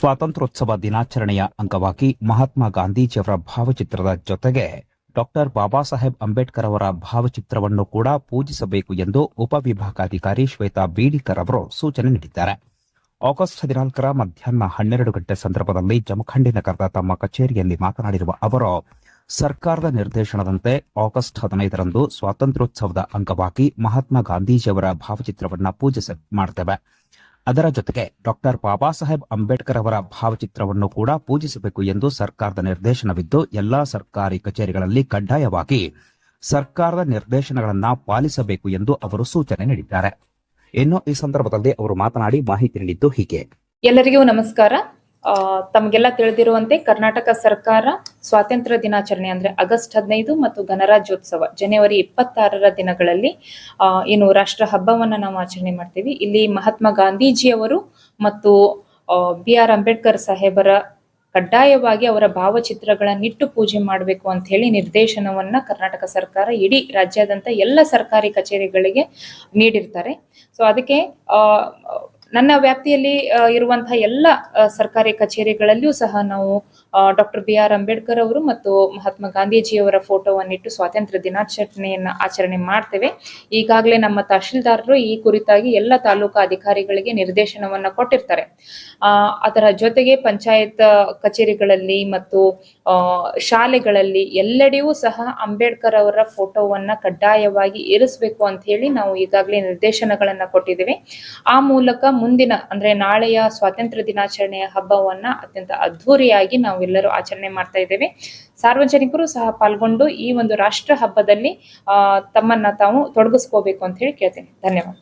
ಸ್ವಾತಂತ್ರ್ಯೋತ್ಸವ ದಿನಾಚರಣೆಯ ಅಂಗವಾಗಿ ಮಹಾತ್ಮ ಗಾಂಧೀಜಿಯವರ ಭಾವಚಿತ್ರದ ಜೊತೆಗೆ ಡಾಕ್ಟರ್ ಬಾಬಾ ಸಾಹೇಬ್ ಅಂಬೇಡ್ಕರ್ ಅವರ ಭಾವಚಿತ್ರವನ್ನು ಕೂಡ ಪೂಜಿಸಬೇಕು ಎಂದು ಉಪವಿಭಾಗಾಧಿಕಾರಿ ಶ್ವೇತಾ ಬೀಡಿಕರ್ ಅವರು ಸೂಚನೆ ನೀಡಿದ್ದಾರೆ. ಆಗಸ್ಟ್ ಹದಿನಾಲ್ಕರ ಮಧ್ಯಾಹ್ನ ಹನ್ನೆರಡು ಗಂಟೆ ಸಂದರ್ಭದಲ್ಲಿ ಜಮಖಂಡಿ ನಗರದ ತಮ್ಮ ಕಚೇರಿಯಲ್ಲಿ ಮಾತನಾಡಿರುವ ಅವರು, ಸರ್ಕಾರದ ನಿರ್ದೇಶನದಂತೆ ಆಗಸ್ಟ್ ಹದಿನೈದರಂದು ಸ್ವಾತಂತ್ರ್ಯೋತ್ಸವದ ಅಂಗವಾಗಿ ಮಹಾತ್ಮ ಗಾಂಧೀಜಿಯವರ ಭಾವಚಿತ್ರವನ್ನು ಪೂಜಿಸ ಮಾಡ್ತೇವೆ. ಅದರ ಜೊತೆಗೆ ಡಾಕ್ಟರ್ ಬಾಬಾ ಸಾಹೇಬ್ ಅಂಬೇಡ್ಕರ್ ಅವರ ಭಾವಚಿತ್ರವನ್ನು ಕೂಡ ಪೂಜಿಸಬೇಕು ಎಂದು ಸರ್ಕಾರದ ನಿರ್ದೇಶನವಿದ್ದು, ಎಲ್ಲಾ ಸರ್ಕಾರಿ ಕಚೇರಿಗಳಲ್ಲಿ ಕಡ್ಡಾಯವಾಗಿ ಸರ್ಕಾರದ ನಿರ್ದೇಶನಗಳನ್ನು ಪಾಲಿಸಬೇಕು ಎಂದು ಅವರು ಸೂಚನೆ ನೀಡಿದ್ದಾರೆ. ಇನ್ನು ಈ ಸಂದರ್ಭದಲ್ಲಿ ಅವರು ಮಾತನಾಡಿ ಮಾಹಿತಿ ನೀಡಿದ್ದು ಹೀಗೆ. ಎಲ್ಲರಿಗೂ ನಮಸ್ಕಾರ. ತಮಗೆಲ್ಲ ತಿಳಿದಿರುವಂತೆ ಕರ್ನಾಟಕ ಸರ್ಕಾರ ಸ್ವಾತಂತ್ರ್ಯ ದಿನಾಚರಣೆ ಅಂದ್ರೆ ಆಗಸ್ಟ್ ಹದಿನೈದು ಮತ್ತು ಗಣರಾಜ್ಯೋತ್ಸವ ಜನವರಿ ಇಪ್ಪತ್ತಾರರ ದಿನಗಳಲ್ಲಿ ಏನು ರಾಷ್ಟ್ರ ಹಬ್ಬವನ್ನ ನಾವು ಆಚರಣೆ ಮಾಡ್ತೀವಿ. ಇಲ್ಲಿ ಮಹಾತ್ಮ ಗಾಂಧೀಜಿಯವರು ಮತ್ತು ಬಿ ಆರ್ ಅಂಬೇಡ್ಕರ್ ಸಾಹೇಬರ ಕಡ್ಡಾಯವಾಗಿ ಅವರ ಭಾವಚಿತ್ರಗಳನ್ನಿಟ್ಟು ಪೂಜೆ ಮಾಡಬೇಕು ಅಂತ ಹೇಳಿ ನಿರ್ದೇಶನವನ್ನ ಕರ್ನಾಟಕ ಸರ್ಕಾರ ಇಡೀ ರಾಜ್ಯಾದ್ಯಂತ ಎಲ್ಲ ಸರ್ಕಾರಿ ಕಚೇರಿಗಳಿಗೆ ನೀಡಿರ್ತಾರೆ. ಸೊ ಅದಕ್ಕೆ ಆ, ನನ್ನ ವ್ಯಾಪ್ತಿಯಲ್ಲಿ ಇರುವಂತಹ ಎಲ್ಲ ಸರ್ಕಾರಿ ಕಚೇರಿಗಳಲ್ಲಿಯೂ ಸಹ ನಾವು ಡಾಕ್ಟರ್ ಬಿ ಆರ್ ಅಂಬೇಡ್ಕರ್ ಅವರು ಮತ್ತು ಮಹಾತ್ಮ ಗಾಂಧೀಜಿಯವರ ಫೋಟೋವನ್ನಿಟ್ಟು ಸ್ವಾತಂತ್ರ್ಯ ದಿನಾಚರಣೆಯನ್ನ ಆಚರಣೆ ಮಾಡ್ತೇವೆ. ಈಗಾಗಲೇ ನಮ್ಮ ತಹಶೀಲ್ದಾರರು ಈ ಕುರಿತಾಗಿ ಎಲ್ಲ ತಾಲೂಕಾ ಅಧಿಕಾರಿಗಳಿಗೆ ನಿರ್ದೇಶನವನ್ನ ಕೊಟ್ಟಿರ್ತಾರೆ. ಅದರ ಜೊತೆಗೆ ಪಂಚಾಯತ್ ಕಚೇರಿಗಳಲ್ಲಿ ಮತ್ತು ಶಾಲೆಗಳಲ್ಲಿ ಎಲ್ಲೆಡೆಯೂ ಸಹ ಅಂಬೇಡ್ಕರ್ ಅವರ ಫೋಟೋವನ್ನ ಕಡ್ಡಾಯವಾಗಿ ಇರಿಸಬೇಕು ಅಂತ ಹೇಳಿ ನಾವು ಈಗಾಗಲೇ ನಿರ್ದೇಶನಗಳನ್ನ ಕೊಟ್ಟಿದ್ದೇವೆ. ಆ ಮೂಲಕ ಮುಂದಿನ, ಅಂದ್ರೆ ನಾಳೆಯ ಸ್ವಾತಂತ್ರ್ಯ ದಿನಾಚರಣೆಯ ಹಬ್ಬವನ್ನ ಅತ್ಯಂತ ಅದ್ಧೂರಿಯಾಗಿ ನಾವೆಲ್ಲರೂ ಆಚರಣೆ ಮಾಡ್ತಾ ಇದ್ದೇವೆ. ಸಾರ್ವಜನಿಕರು ಸಹ ಪಾಲ್ಗೊಂಡು ಈ ಒಂದು ರಾಷ್ಟ್ರ ಹಬ್ಬದಲ್ಲಿ ತಮ್ಮನ್ನ ತಾವು ತೊಡಗಿಸ್ಕೋಬೇಕು ಅಂತ ಹೇಳಿ ಕೇಳ್ತೇನೆ. ಧನ್ಯವಾದ.